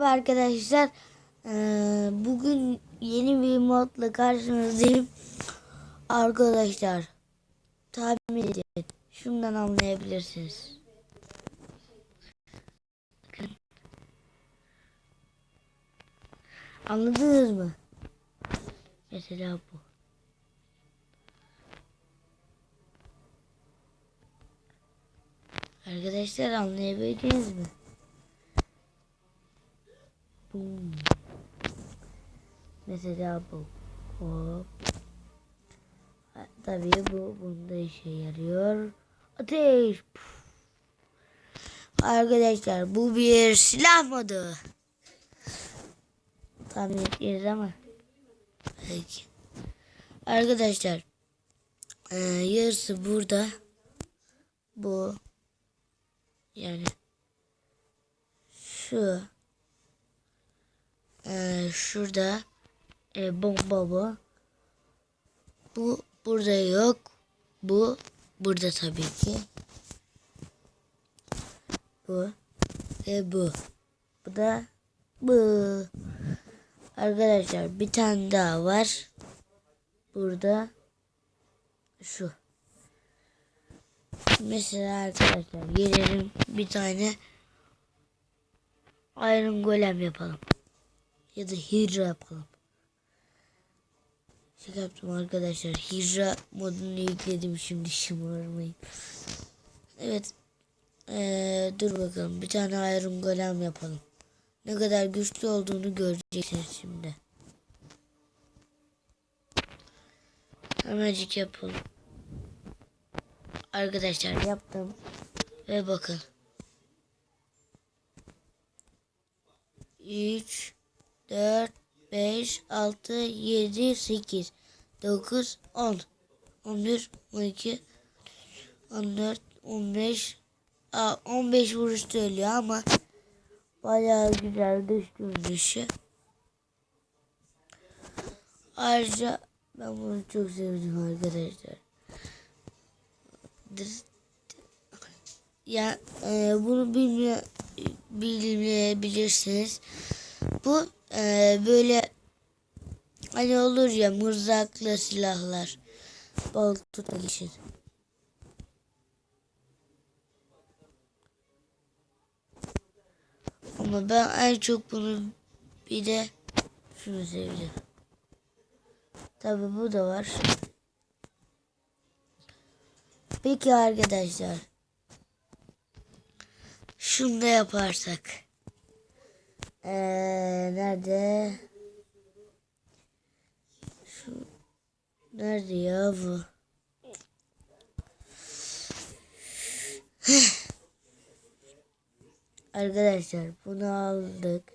Merhaba arkadaşlar. Ee, bugün yeni bir modla karşınızdayım. Arkadaşlar tahmin edin. Şundan anlayabilirsiniz. Anladınız mı? Mesela bu. Arkadaşlar anlayabildiniz mi? Boom. Mesela bu. Hop. Tabii bu bunda işe yarıyor. Ateş. Puf. Arkadaşlar bu bir silah modu. Tahmin ettiniz ama. Peki. Arkadaşlar. eee, yarısı burada. Bu. Yani. Şu. Ee, şurada e, bomba bu. Bu burada yok. Bu burada tabii ki. Bu ve bu. Bu da bu. Arkadaşlar bir tane daha var. Burada şu. Mesela arkadaşlar gelelim bir tane Iron Golem yapalım ya da Hydra yapalım. Şaka yaptım arkadaşlar. Hydra modunu yükledim şimdi şımarmayın. Evet. Ee, dur bakalım. Bir tane Iron Golem yapalım. Ne kadar güçlü olduğunu göreceksiniz şimdi. Hemencik yapalım. Arkadaşlar yaptım. Ve bakın. 3 4, 5, 6, 7, 8, 9, 10, 11, 12, 14, 15, Aa, 15 vuruş söylüyor ama bayağı güzel dış görünüşü. Ayrıca ben bunu çok sevdim arkadaşlar. Ya e, bunu bilmiyor bilmeyebilirsiniz. Bu ee, böyle hani olur ya mızraklı silahlar bal tutmak için. Ama ben en çok bunu bir de şunu sevdim. Tabi bu da var. Peki arkadaşlar. Şunu da yaparsak. Ee, nerede? Şu nerede ya bu? Arkadaşlar bunu aldık.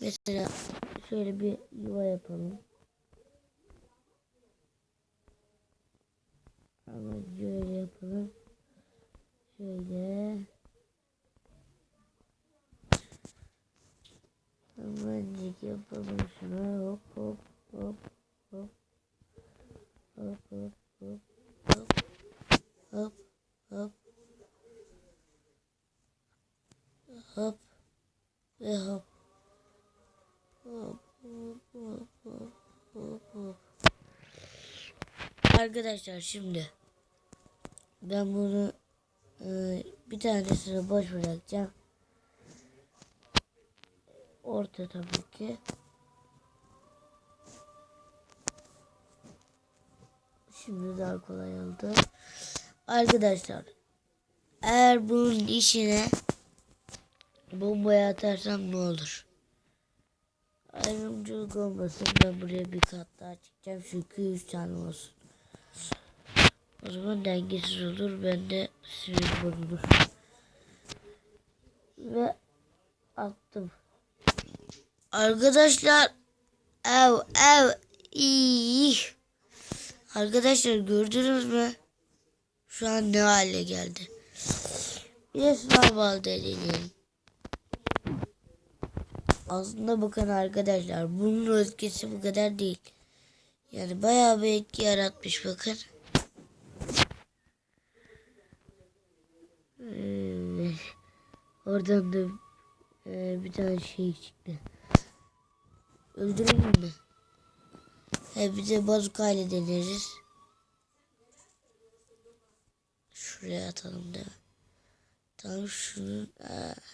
Mesela şöyle bir yuva yapalım. Ama şöyle yapalım. Şöyle. Hemencik yapalım şunu. Hop hop hop hop. Hop hop hop hop. Hop hop. Hop. Ve hop. Hop hop hop hop hop hop. Arkadaşlar şimdi ben bunu e, bir tanesini boş bırakacağım orta tabii ki. Şimdi daha kolay oldu. Arkadaşlar eğer bunun içine bombayı atarsam ne olur? Ayrımcılık olmasın ben buraya bir kat daha çıkacağım çünkü 3 tane olsun. O zaman dengesiz olur ben de sinir bozulur. Ve attım. Arkadaşlar ev ev iyi. Arkadaşlar gördünüz mü? Şu an ne hale geldi. Bir de snowball deneyelim. Aslında bakın arkadaşlar bunun etkisi bu kadar değil. Yani bayağı bir etki yaratmış bakın. Ee, Oradan da e, bir tane şey çıktı. Öldüreyim mi? He bir de bazuka ile deneriz. Şuraya atalım mi? Tamam şunu.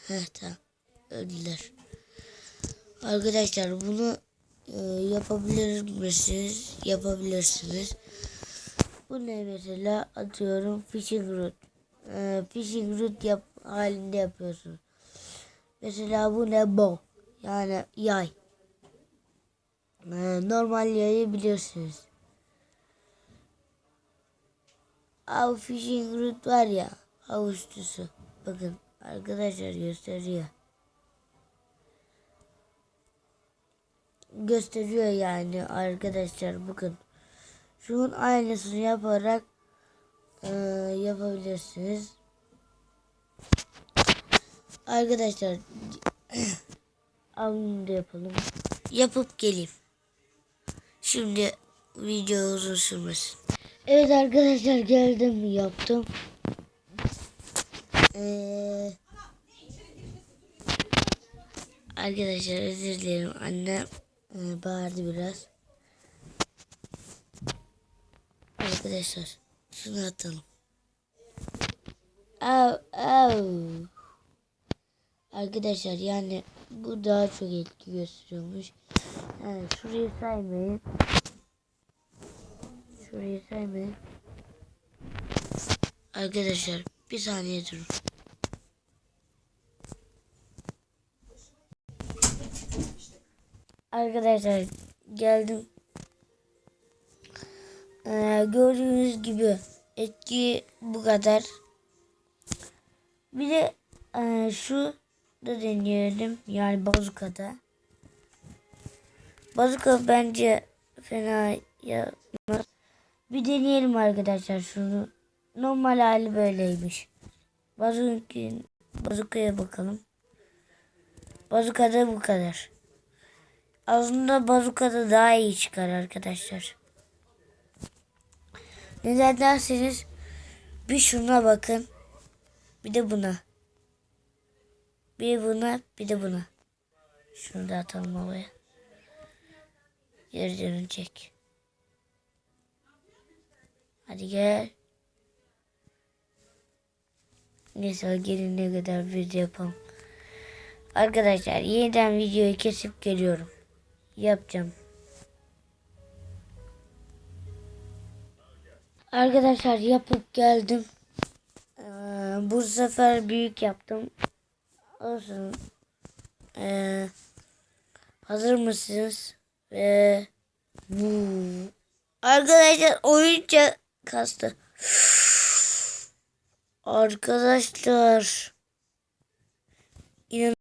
Heh tamam. Öldüler. Arkadaşlar bunu e, yapabilir misiniz? Yapabilirsiniz. Bu ne mesela? Atıyorum fishing rod. E, fishing rod yap halinde yapıyorsun. Mesela bu ne? Bow. Yani yay. E, normal yayı bilirsiniz. Av fishing rod var ya. Av üstüsü. Bakın arkadaşlar gösteriyor. gösteriyor yani arkadaşlar bakın. Şunun aynısını yaparak e, yapabilirsiniz. Arkadaşlar alayım da yapalım. Yapıp geleyim. Şimdi video uzun sürmesin. Evet arkadaşlar geldim yaptım. Ee, arkadaşlar özür dilerim annem ee, bağırdı biraz. Arkadaşlar şunu atalım. Av, av. Arkadaşlar yani bu daha çok etki gösteriyormuş. Yani şurayı saymayın. Şurayı saymayın. Arkadaşlar bir saniye durun. Arkadaşlar geldim. Ee, gördüğünüz gibi etki bu kadar. Bir de e, şu da deneyelim. Yani bazukada. Bazuka bence fena yapmaz. Bir deneyelim arkadaşlar şunu. Normal hali böyleymiş. Bazuka, bazukaya bakalım. Bazukada bu kadar. Aslında bazukada daha iyi çıkar arkadaşlar. Neden derseniz bir şuna bakın. Bir de buna. Bir buna bir de buna. Şunu da atalım havaya. Geri dönecek. Hadi gel. Neyse gelin ne kadar video yapalım. Arkadaşlar yeniden videoyu kesip geliyorum yapacağım. Arkadaşlar yapıp geldim. Ee, bu sefer büyük yaptım. Olsun. Ee, hazır mısınız? Ve bu. Arkadaşlar oyunca kastı. Arkadaşlar. İnan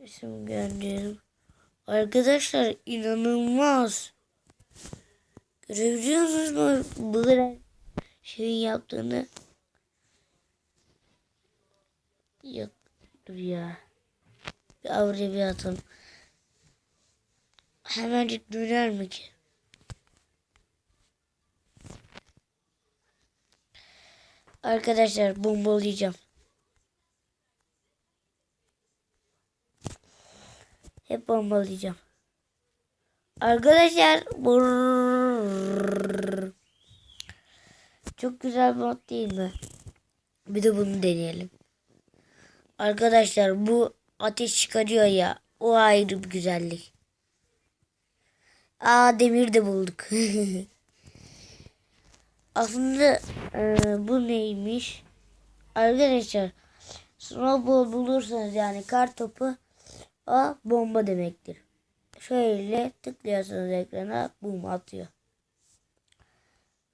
Resim gönderelim. Arkadaşlar inanılmaz. Görebiliyor musunuz bu kadar şeyin yaptığını? Yok dur ya. Bir avre bir atalım. Hemencik döner mi ki? Arkadaşlar bombalayacağım. Hep bombalayacağım. Arkadaşlar brrr. çok güzel bir mod değil mi? Bir de bunu deneyelim. Arkadaşlar bu ateş çıkarıyor ya. O ayrı bir güzellik. Aa demir de bulduk. Aslında e, bu neymiş? Arkadaşlar snowball bulursanız yani kar topu o bomba demektir. Şöyle tıklıyorsunuz ekrana bum atıyor.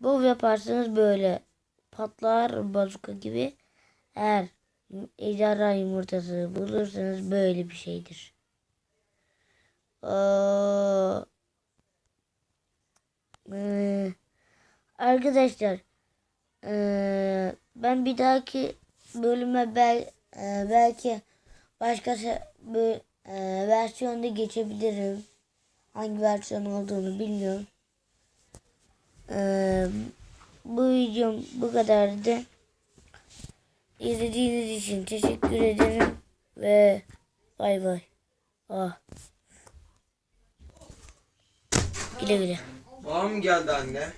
Bu yaparsanız böyle patlar bazuka gibi. Eğer ejderha yumurtası bulursanız böyle bir şeydir. Ee, arkadaşlar ee, ben bir dahaki bölüme bel, e, belki başkası bir e, versiyonda geçebilirim. Hangi versiyon olduğunu bilmiyorum. E, videom bu kadardı. İzlediğiniz için teşekkür ederim ve bay bay. Ah. Güle güle. Babam geldi anne.